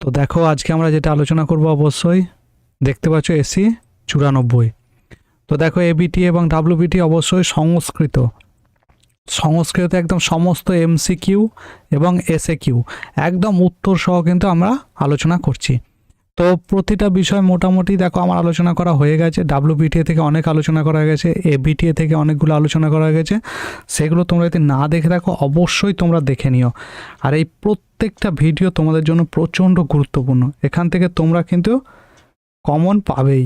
তো দেখো, আজকে আমরা যেটা আলোচনা করব অবশ্যই, দেখতে পাচ্ছ এসি চুরানব্বই। তো দেখো এবিটি এবং ডাব্লিউবিটি অবশ্যই সংস্কৃত। সংস্কৃত একদম সমস্ত এমসিকিউ এবং এসএ কিউ একদম উত্তর সহ কিন্তু আমরা আলোচনা করছি। তো প্রতিটা বিষয় মোটামুটি দেখো আমার আলোচনা করা হয়ে গেছে। ডাব্লিউবিটিএ থেকে অনেক আলোচনা করা গেছে এবিটিএ থেকে অনেকগুলো আলোচনা করা গেছে। সেগুলো তোমরা যদি না দেখে থাকো, অবশ্যই তোমরা দেখে নিও। আর এই প্রত্যেকটা ভিডিও তোমাদের জন্য প্রচণ্ড গুরুত্বপূর্ণ। এখান থেকে তোমরা কিন্তু কমন পাবেই।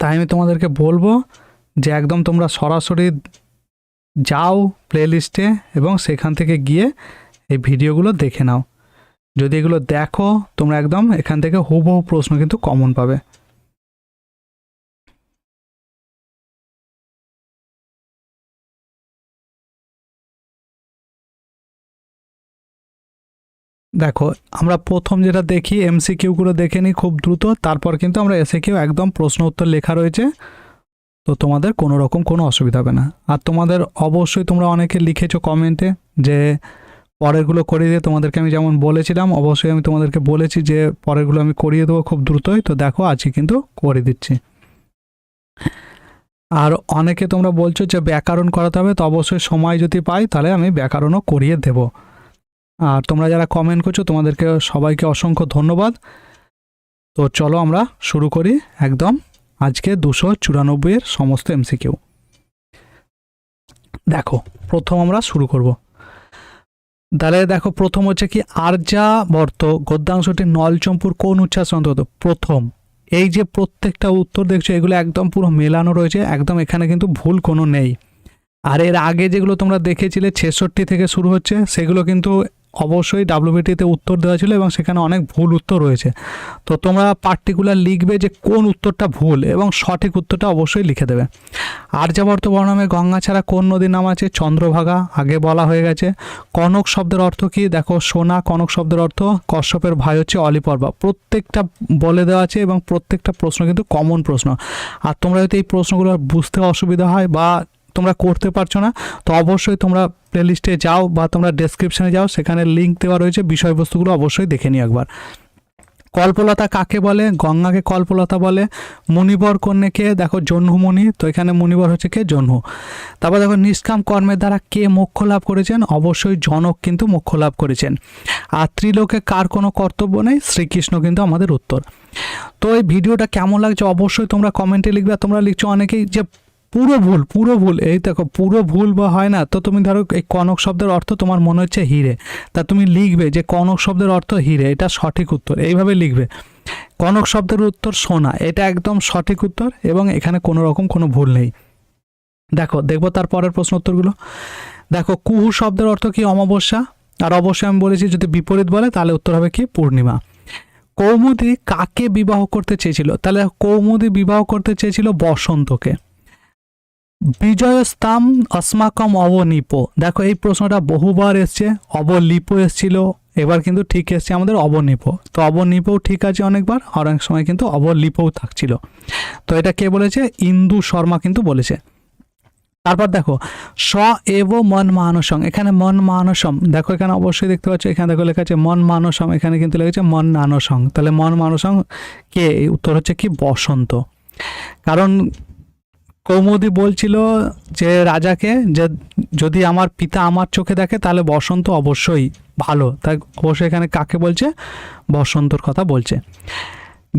তাই আমি তোমাদেরকে বলব যে একদম তোমরা সরাসরি যাও প্লেলিস্টে এবং সেখান থেকে গিয়ে এই ভিডিওগুলো দেখে নাও। যদি এগুলো দেখো, তোমরা একদম এখান থেকে হুবহু প্রশ্ন কিন্তু কমন পাবে। দেখো, আমরা প্রথম যেটা দেখি এমসি কিউগুলো দেখে নিই খুব দ্রুত, তারপর কিন্তু আমরা এসে কিউ একদম প্রশ্ন উত্তর লেখা রয়েছে। তো তোমাদের কোনো রকম কোনো অসুবিধা হবে না। আর তোমাদের অবশ্যই তোমরা অনেকে লিখেছো কমেন্টে যে পরেরগুলো করিয়ে দিয়ে তোমাদেরকে আমি যেমন বলেছিলাম, অবশ্যই আমি তোমাদেরকে বলেছি যে পরেরগুলো আমি করিয়ে দেবো খুব দ্রুতই। তো দেখো, আজকে কিন্তু করে দিচ্ছি। আর অনেকে তোমরা বলছো যে ব্যাকরণ করাতে হবে, তো অবশ্যই সময় যদি পাই তাহলে আমি ব্যাকরণও করিয়ে দেব। আর তোমরা যারা কমেন্ট করছ, তোমাদেরকে সবাইকে অসংখ্য ধন্যবাদ। তো চলো আমরা শুরু করি একদম আজকে দুশো চুরানব্বইয়ের সমস্ত এমসিকিউ দেখো, প্রথম আমরা শুরু করব। তাহলে দেখো প্রথম হচ্ছে কি আর্যাবর্ত গদ্যাংশটি নলচম্পুর কোন উচ্ছ্বাস অন্তত? প্রথম। এই যে প্রত্যেকটা উত্তর দেখছ, এগুলো একদম পুরো মেলানো রয়েছে, একদম এখানে কিন্তু ভুল কোনো নেই। আর এর আগে যেগুলো তোমরা দেখেছিলে, ছেষট্টি থেকে শুরু হচ্ছে, সেগুলো কিন্তু অবশ্যই ডাব্লিউবিটিতে উত্তর দেওয়া ছিল এবং সেখানে অনেক ভুল উত্তর রয়েছে। তো তোমরা পার্টিকুলার লিখবে যে কোন উত্তরটা ভুল এবং সঠিক উত্তরটা অবশ্যই লিখে দেবে। আর্যাবর্ত বর্ণমে গঙ্গা ছাড়া কোন নদীর নাম আছে? চন্দ্রভাগা, আগে বলা হয়ে গেছে। কনক শব্দের অর্থ কি? দেখো, সোনা, কনক শব্দের অর্থ কশ্যপের ভাই হচ্ছে অলিপর্বা। প্রত্যেকটা বলে দেওয়া আছে এবং প্রত্যেকটা প্রশ্ন কিন্তু কমন প্রশ্ন। আর তোমরা যদি এই প্রশ্নগুলো বুঝতে অসুবিধা হয় বা তোমরা করতে পারছ না, তো অবশ্যই তোমরা প্লেলিস্টে যাও বা তোমরা ডেসক্রিপশনে যাও, সেখানে লিঙ্ক দেওয়া রয়েছে, বিষয়বস্তুগুলো অবশ্যই দেখে নিও একবার। কল্পলতা কাকে বলে? গঙ্গাকে কল্পলতা বলে, মুনিবর কন্যাকে দেখো জহ্নুমণি, তো এখানে মুনিবর হচ্ছে কে? জহ্নু। তারপর দেখো, নিষ্কাম কর্মের দ্বারা কে মোক্ষ লাভ করেছেন? অবশ্যই জনক কিন্তু মোক্ষ লাভ করেছেন। আর ত্রিলোকে কার কোনো কর্তব্য নেই? শ্রীকৃষ্ণ কিন্তু আমাদের উত্তর। তো এই ভিডিওটা কেমন লাগছে? অবশ্যই তোমরা কমেন্টে লিখবে। তোমরা লিখছো অনেকেই যে পুরো ভুল পুরো ভুল। এই দেখো, পুরো ভুল বা হয় না, তো তুমি ধরো এই কনক শব্দের অর্থ তোমার মনে হচ্ছে হিরে। তা তুমি লিখবে যে কনক শব্দের অর্থ হিরে, এটা সঠিক উত্তর। এইভাবে লিখবে, কনক শব্দের উত্তর সোনা। এটা একদম সঠিক উত্তর এবং এখানে কোনো রকম কোনো ভুল নেই। দেখো, দেখব তার পরের প্রশ্ন উত্তরগুলো। দেখো, কুহু শব্দের অর্থ কি অমাবস্যা? আর অবশ্যই আমি বলেছি, যদি বিপরীত বলে, তাহলে উত্তর হবে কি পূর্ণিমা। কৌমুদি কাকে বিবাহ করতে চেয়েছিল? তাহলে কৌমুদি বিবাহ করতে চেয়েছিল বসন্তকে। বিজয়স্তাম অস্মাকম অবনিপ। দেখো, এই প্রশ্নটা বহুবার এসছে। অবলিপ এসছিল। এবার কিন্তু ঠিক এসছে আমাদের অবনিপ। তো অবনিপও ঠিক আছে অনেকবার, আর অনেক সময় কিন্তু অবলিপও থাকছিল। তো এটা কে বলেছে? ইন্দু শর্মা কিন্তু বলেছে। তারপর দেখো, স এব মন মানসম এখানে মন মানসম দেখো এখানে অবশ্যই দেখতে পাচ্ছ, এখানে দেখো লেখা আছে মন মানসম এখানে কিন্তু লেগেছে মন নানসং। তাহলে মন মানসং কে? উত্তর হচ্ছে কি বসন্ত। কারণ কৌমুদি বলছিল যে, রাজাকে, যে যদি আমার পিতা আমার চোখে দেখে, তাহলে বসন্ত অবশ্যই ভালো। তাই অবশ্যই এখানে কাকে বলছে? বসন্তর কথা বলছে।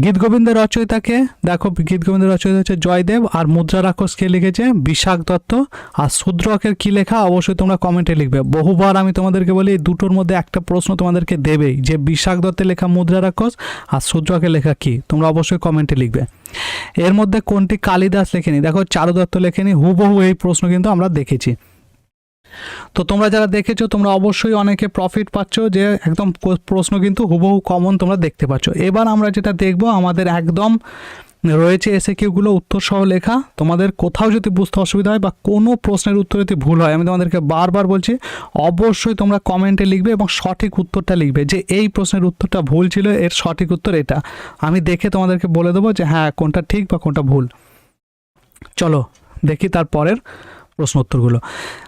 গীত গোবিন্দের রচয়িতাকে, দেখো গীত গোবিন্দের রচয়িতা হচ্ছে জয়দেব, আর মুদ্রা রাক্ষস কে লিখেছে? বিশাখ দত্ত। আর শূদ্রকের কি লেখা? অবশ্যই তোমরা কমেন্টে লিখবে। বহুবার আমি তোমাদেরকে বলি, এই দুটোর মধ্যে একটা প্রশ্ন তোমাদেরকে দেবেই, যে বিশাখ দত্তের লেখা মুদ্রা রাক্ষস, আর শূদ্রকের লেখা কি? তোমরা অবশ্যই কমেন্টে লিখবে। এর মধ্যে কোনটি কালিদাস লেখেনি? দেখো চারু দত্ত লেখেনি, হুবহু এই প্রশ্ন কিন্তু আমরা দেখেছি। তো তোমরা যারা দেখেছ, তোমরা অবশ্যই অনেকে প্রফিট পাচ্ছ যে একদম প্রশ্ন কিন্তু হুবহু কমন তোমরা দেখতে পাচ্ছ। এবার আমরা যেটা দেখব, আমাদের একদম রয়েছে এসে কিউগুলো উত্তর সহ লেখা। তোমাদের কোথাও যদি বুঝতে অসুবিধা হয় বা কোনো প্রশ্নের উত্তর যদি ভুল হয়, আমি তোমাদেরকে বারবার বলছি, অবশ্যই তোমরা কমেন্টে লিখবে এবং সঠিক উত্তরটা লিখবে যে এই প্রশ্নের উত্তরটা ভুল ছিল, এর সঠিক উত্তর এটা। আমি দেখে তোমাদেরকে বলে দেবো যে হ্যাঁ কোনটা ঠিক বা কোনটা ভুল। চলো, দেখি তার প্রশ্ন উত্তরগুলো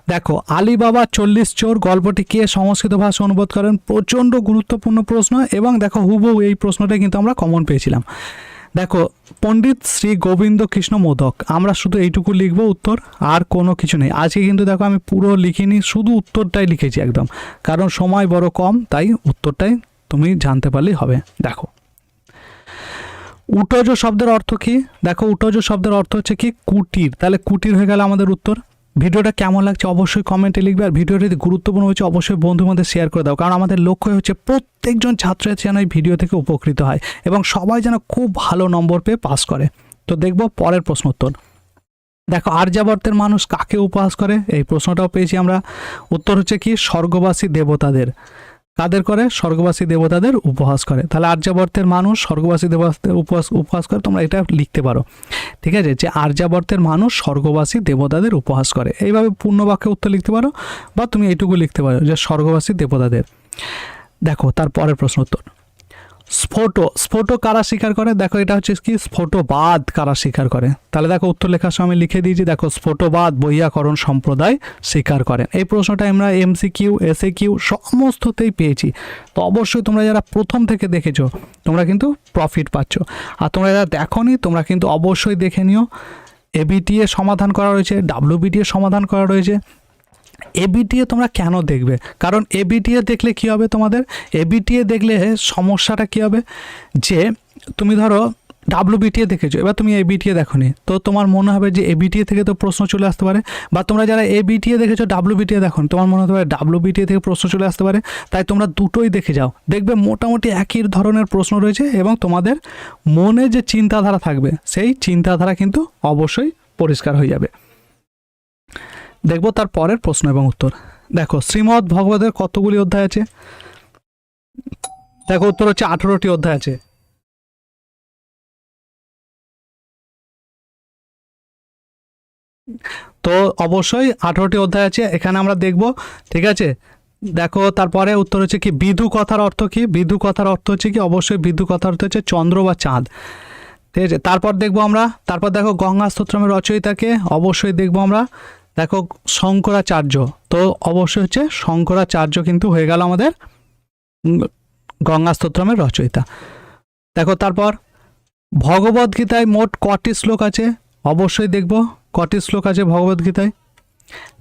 দেখো, আলিবাবা চল্লিশ চোর গল্পটি কে সংস্কৃত ভাষা অনুবাদ করেন? প্রচণ্ড গুরুত্বপূর্ণ প্রশ্ন এবং দেখো, হুবহু এই প্রশ্নটা কিন্তু আমরা কমন পেয়েছিলাম। দেখো, পণ্ডিত শ্রী গোবিন্দ কৃষ্ণ মোদক, আমরা শুধু এইটুকু লিখব উত্তর, আর কোনো কিছু নেই। আজকে কিন্তু দেখো, আমি পুরো লিখিনি, শুধু উত্তরটাই লিখেছি একদম। কারণ সময় বড় কম, তাই উত্তরটাই তুমি জানতে পারলেই হবে। দেখো উটজ শব্দের অর্থ কি? দেখো উটজ শব্দের অর্থ হচ্ছে কি? কুটির। তাহলে কুটির হয়ে গেল আমাদের উত্তর। ভিডিওটা কেমন লাগছে অবশ্যই কমেন্টে লিখবে আর ভিডিওটা যদি গুরুত্বপূর্ণ হচ্ছে অবশ্যই বন্ধুর মধ্যে শেয়ার করে দাও। কারণ আমাদের লক্ষ্য হচ্ছে প্রত্যেকজন ছাত্রছাত্রী যেন এই ভিডিও থেকে উপকৃত হয় এবং সবাই যেন খুব ভালো নম্বর পেয়ে পাস করে। তো দেখব পরের প্রশ্ন উত্তর দেখো, আর্যাবর্তের মানুষ কাকে উপহাস করে? এই প্রশ্নটাও পেয়েছি আমরা। উত্তর হচ্ছে কি? স্বর্গবাসী দেবতাদের। কাদের করে, স্বর্গবাসী দেবতাদের উপহাস করে। তাহলে আর্যাবর্তের মানুষ স্বর্গবাসী দেবতাদের উপহাস উপহাস করে, তোমরা এটা লিখতে পারো। ঠিক আছে? যে আর্যাবর্তের মানুষ স্বর্গবাসী দেবতাদের উপহাস করে। এইভাবে পূর্ণ বাক্যে উত্তর লিখতে পারো? বা তুমি এইটুকু লিখতে পারো যে স্বর্গবাসী দেবতাদের। দেখো, তার পরের প্রশ্ন উত্তর। স্ফোটো স্ফোটো কারা স্বীকার করে? দেখো, এটা হচ্ছে কি? স্ফোটবাদ কারা স্বীকার করে? তাহলে দেখো উত্তর লেখার সময় লিখে দিয়েছি, দেখো, স্ফোটবাদ বৈয়াকরণ সম্প্রদায় স্বীকার করেন এই প্রশ্নটা আমরা এমসি কিউ এস কিউ সমস্ততেই পেয়েছি। তো অবশ্যই তোমরা যারা প্রথম থেকে দেখেছ, তোমরা কিন্তু প্রফিট পাচ্ছ। আর তোমরা যারা দেখোনি, তোমরা কিন্তু অবশ্যই দেখে নিও। এবিটিএ সমাধান করা রয়েছে ডাব্লিউবিটিএ সমাধান করা রয়েছে। এবিটিএ তোমরা কেন দেখবে? কারণ এবিটিএ দেখলে কি হবে তোমাদের? এবিটিএ দেখলে সমস্যাটা কি হবে? যে তুমি ধরো ডাব্লিউবিটিএ দেখেছ, এবার তুমি এবিটিএ দেখোনি, তো তোমার মনে হবে যে এবিটিএ থেকে তো প্রশ্ন চলে আসতে পারে, বা তোমরা যারা এবিটিএ দেখেছ ডাব্লিউবিটিএ দেখো, তোমার মনে হতে পারে ডাব্লিউবিটিএ থেকে প্রশ্ন চলে আসতে পারে, তাই তোমরা দুটোই দেখে যাও। দেখবে মোটামুটি একই ধরনের প্রশ্ন রয়েছে এবং তোমাদের মনে যে চিন্তাধারা থাকবে, সেই চিন্তাধারা কিন্তু অবশ্যই পরিষ্কার হয়ে যাবে। দেখব তার পরের প্রশ্ন এবং উত্তর। দেখো, শ্রীমদ ভগবতের কতগুলি অধ্যায় আছে? দেখো, উত্তর হচ্ছে আঠেরোটি অধ্যায় আছে। তো অবশ্যই আঠেরোটি অধ্যায় আছে, এখানে আমরা দেখব, ঠিক আছে? দেখো, তারপরে উত্তর হচ্ছে কি বিধু কথার অর্থ কি? বিধু কথার অর্থ হচ্ছে কি, অবশ্যই বিধু কথার অর্থ হচ্ছে চন্দ্র বা চাঁদ। ঠিক আছে? তারপর দেখব আমরা, তারপর দেখো গঙ্গা স্তোত্রমের রচয়িতাকে, অবশ্যই দেখব আমরা। দেখো শঙ্করাচার্য। তো অবশ্যই হচ্ছে শঙ্করাচার্য কিন্তু হয়ে গেল আমাদের উম, গঙ্গা স্তোত্রমের রচয়িতা। দেখো তারপর ভগবদ গীতায় মোট কটি শ্লোক আছে? অবশ্যই দেখব কটি শ্লোক আছে ভগবদ গীতায়?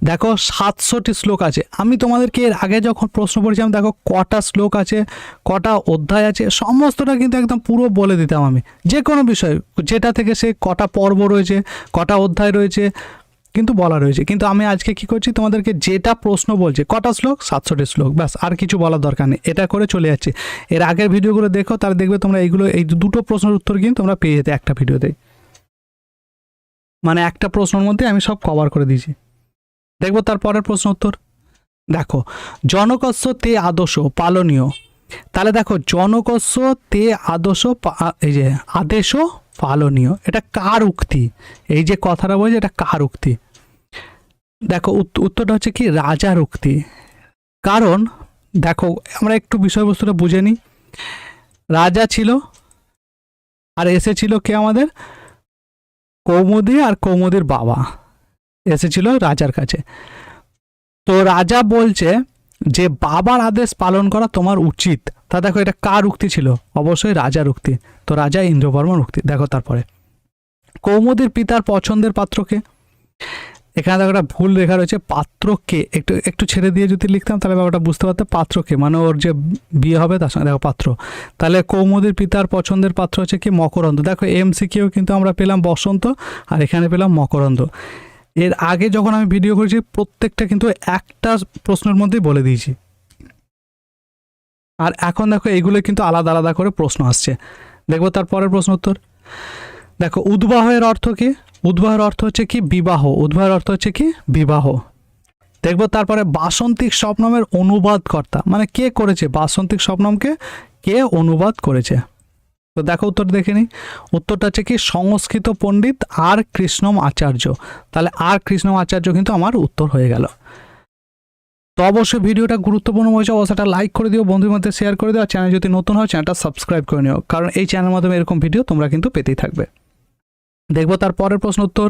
দেখো সাতশোটি শ্লোক আছে। আমি তোমাদেরকে এর আগে যখন প্রশ্ন করেছিলাম দেখো কটা শ্লোক আছে কটা অধ্যায় আছে সমস্তটা কিন্তু একদম পুরো বলে দিতাম আমি। যে কোনো বিষয় যেটা থেকে সে কটা পর্ব রয়েছে কটা অধ্যায় রয়েছে কিন্তু বলা রয়েছে। কিন্তু আমি আজকে কি করছি? তোমাদেরকে যেটা প্রশ্ন বলছে, কটা শ্লোক? সাতশোটি শ্লোক। ব্যাস, আর কিছু বলার দরকার নেই। এটা করে চলে যাচ্ছে। এর আগের ভিডিওগুলো দেখো, তাহলে দেখবে তোমরা এইগুলো, এই দুটো প্রশ্নের উত্তর কিন্তু তোমরা পেয়ে যেতে একটা ভিডিওতে। মানে একটা প্রশ্নের মধ্যে আমি সব কভার করে দিয়েছি। দেখব তার পরের প্রশ্ন উত্তর। দেখো, জনকস্য তে আদর্শ পালনীয়। তাহলে দেখো, জনকস্য তে আদর্শ এই যে, আদেশ পালনীয়। এটা কার উক্তি? এই যে কথাটা বলছে, এটা কার উক্তি? দেখো উত- উত্তরটা হচ্ছে কি? রাজার উক্তি। কারণ, দেখো, আমরা একটু বিষয়বস্তুটা বুঝে নিই। রাজা ছিল, আর এসেছিল কে আমাদের? কৌমুদি আর কৌমুদির বাবা। এসেছিল রাজার কাছে। তো রাজা বলছে যে বাবার আদেশ পালন করা তোমার উচিত, তা দেখো এটা কার উক্তি ছিল? অবশ্যই রাজার উক্তি। তো রাজা ইন্দ্রবর্মার উক্তি, দেখো তারপরে। কৌমুদির পিতার পছন্দের পাত্রকে এখানে দেখো একটা ভুল লেখা রয়েছে পাত্রকে একটু একটু ছেড়ে দিয়ে যদি লিখতাম, তাহলে ব্যাপারটা বুঝতে পারতাম পাত্রকে মানে ওর যে বিয়ে হবে, তার সঙ্গে দেখো পাত্র। তাহলে কৌমুদির পিতার পছন্দের পাত্র হচ্ছে কি? মকরন্দ। দেখো এমসিকিউ কিন্তু আমরা পেলাম বসন্ত, আর এখানে পেলাম মকরন্দ। এর আগে যখন আমি ভিডিও করেছি, প্রত্যেকটা কিন্তু একটা প্রশ্নের মধ্যেই বলে দিয়েছি। আর এখন দেখো এইগুলো কিন্তু আলাদা আলাদা করে প্রশ্ন আসছে। দেখব তার পরের প্রশ্ন উত্তর। দেখো, উদ্বাহের অর্থ কি? উদ্বাহের অর্থ হচ্ছে কি? বিবাহ। উদ্বাহের অর্থ হচ্ছে কি? বিবাহ। দেখব তারপরে বাসন্তিক স্বপ্নমের অনুবাদকর্তা। মানে কে করেছে? বাসন্তিক স্বপ্নমকে কে অনুবাদ করেছে? তো দেখো উত্তর দেখে নিই উত্তরটা হচ্ছে কি, সংস্কৃত পণ্ডিত আর কৃষ্ণম আচার্য। তাহলে আর কৃষ্ণম আচার্য কিন্তু আমার উত্তর হয়ে গেল। তো অবশ্যই ভিডিওটা গুরুত্বপূর্ণ হয়েছে অবশ্যই লাইক করে দিও বন্ধুর মধ্যে শেয়ার করে দিও চ্যানেল যদি নতুন হয় চ্যানেলটা সাবস্ক্রাইব করে নিও। কারণ এই চ্যানেলের মাধ্যমে এরকম ভিডিও তোমরা কিন্তু পেতেই থাকবে। দেখব তার পরের প্রশ্ন উত্তর।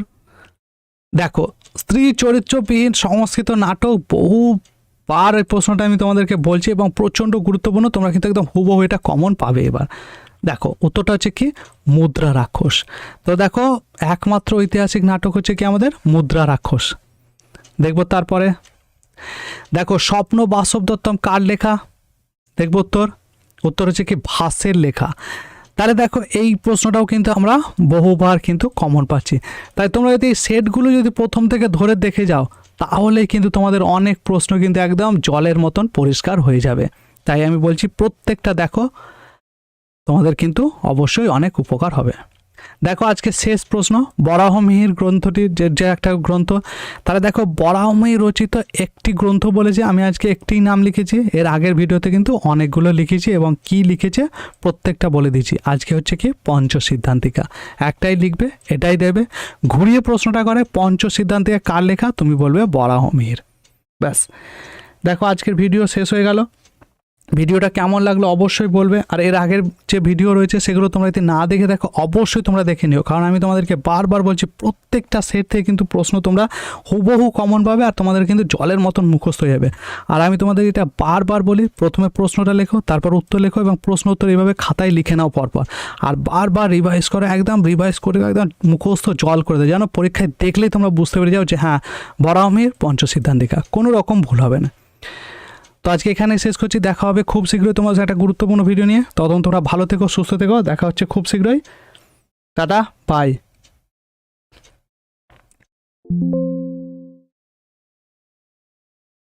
দেখো, স্ত্রী চরিত্রবিহীন সংস্কৃত নাটক বহু বার এই প্রশ্নটা আমি তোমাদেরকে বলছি এবং প্রচণ্ড গুরুত্বপূর্ণ, তোমরা কিন্তু একদম হুবহু এটা কমন পাবে এবার। দেখো, উত্তরটা হচ্ছে কি? মুদ্রা রাক্ষস। তো দেখো, একমাত্র ঐতিহাসিক নাটক হচ্ছে কি আমাদের? মুদ্রা রাক্ষস। দেখব তারপরে। দেখো, স্বপ্ন বাসব দত্তম কার লেখা? দেখব উত্তর। উত্তর হচ্ছে কি ভাসের লেখা। তাহলে দেখো, এই প্রশ্নটাও কিন্তু আমরা বহুবার কিন্তু কমন পাচ্ছি। তাই তোমরা যদি সেটগুলো যদি প্রথম থেকে ধরে দেখে যাও তাহলে কিন্তু তোমাদের অনেক প্রশ্ন কিন্তু একদম জলের মতন পরিষ্কার হয়ে যাবে। তাই আমি বলছি প্রত্যেকটা দেখো তোমাদের কিন্তু অবশ্যই অনেক উপকার হবে। দেখো আজকে শেষ প্রশ্ন, বরাহমিহির গ্রন্থটি যে যে একটা গ্রন্থ, তাহলে দেখো বরাহমিহি রচিত একটি গ্রন্থ বলেছে আমি আজকে একটি নাম লিখেছি, এর আগের ভিডিওতে কিন্তু অনেকগুলো লিখেছি এবং কি লিখেছে প্রত্যেকটা বলে দিয়েছি। আজকে হচ্ছে কি পঞ্চ সিদ্ধান্তিকা একটাই লিখবে, এটাই দেবে। ঘুরিয়ে প্রশ্নটা করে পঞ্চ সিদ্ধান্তিকা কার লেখা, তুমি বলবে বরাহমিহির। ব্যাস। দেখো আজকের ভিডিও শেষ হয়ে গেল। ভিডিওটা কেমন লাগল অবশ্যই বলবে। আর এর আগের যে ভিডিও রয়েছে সেগুলো তোমরা যদি না দেখে দেখো, অবশ্যই তোমরা দেখে নিও। কারণ আমি তোমাদেরকে বারবার বলছি, প্রত্যেকটা সেট থেকে কিন্তু প্রশ্ন তোমরা হুবহু কমন পাবে আর তোমাদের কিন্তু জলের মতন মুখস্থ হয়ে যাবে। আর আমি তোমাদের এটা বারবার বলি, প্রথমে প্রশ্নটা লেখো, তারপর উত্তর লেখো এবং প্রশ্ন উত্তর এইভাবে খাতায় লিখে নাও পরপর। আর বারবার রিভাইজ করো, একদম রিভাইজ করে একদম মুখস্থ জল করে দেয় যেন পরীক্ষায় দেখলেই তোমরা বুঝতে পেরে যাও যে হ্যাঁ বরাহমির পঞ্চসিদ্ধান্তিকা, কোনো রকম ভুল হবে না। তো আজকে এখানে শেষ করছি। দেখা হবে খুব শীঘ্রই তোমার সাথে একটা গুরুত্বপূর্ণ ভিডিও নিয়ে। তখন তোমরা ভালো থেকো, সুস্থ থেকো। দেখা হচ্ছে খুব শীঘ্রই। Tata bye